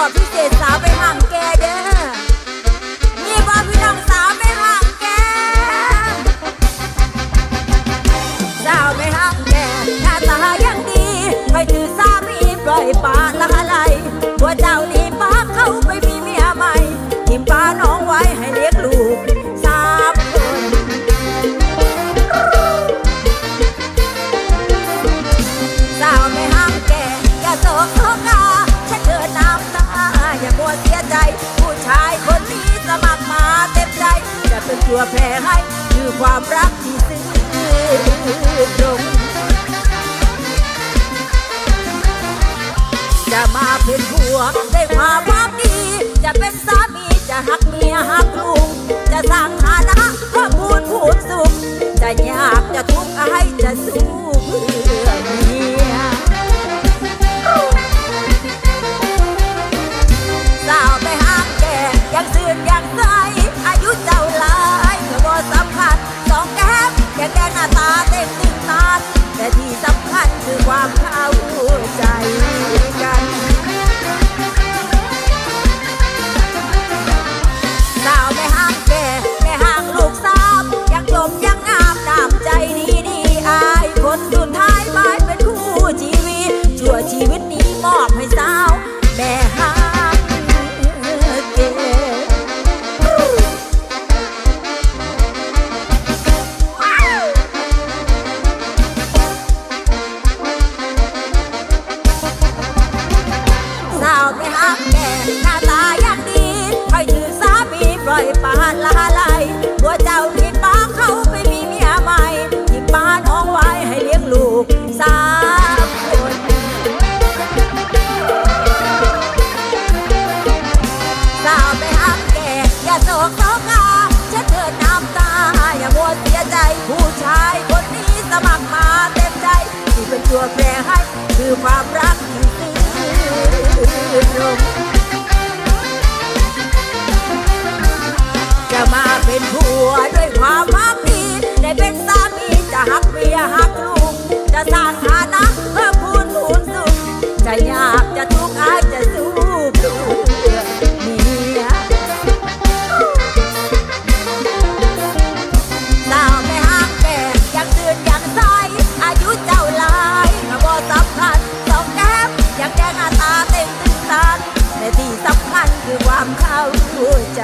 อบพิเศษสาว กตัวแพ้ให้คือความรักที่ซึ้งตรงจะมาเป็นผัวได้ความความดี จะเป็นสามีจะหัก คือความเข้าใจกัน สาวไม่ห่างแก่ไม่ห่างลูกสาวยังจมยังงามตามใจดีดีอาย คนสุดท้ายไปเป็นคู่ชีวิต ชั่วชีวิตนี้มอบให้สาวแม่ห่าง ตัวแปรให้คือความรักที่ซื่งจะมาเป็นผัวด้วยความรักดีได้เป็น แกหน้าตาเต็มตื้นตันแต่ที่สำคัญคือความเข้าใจ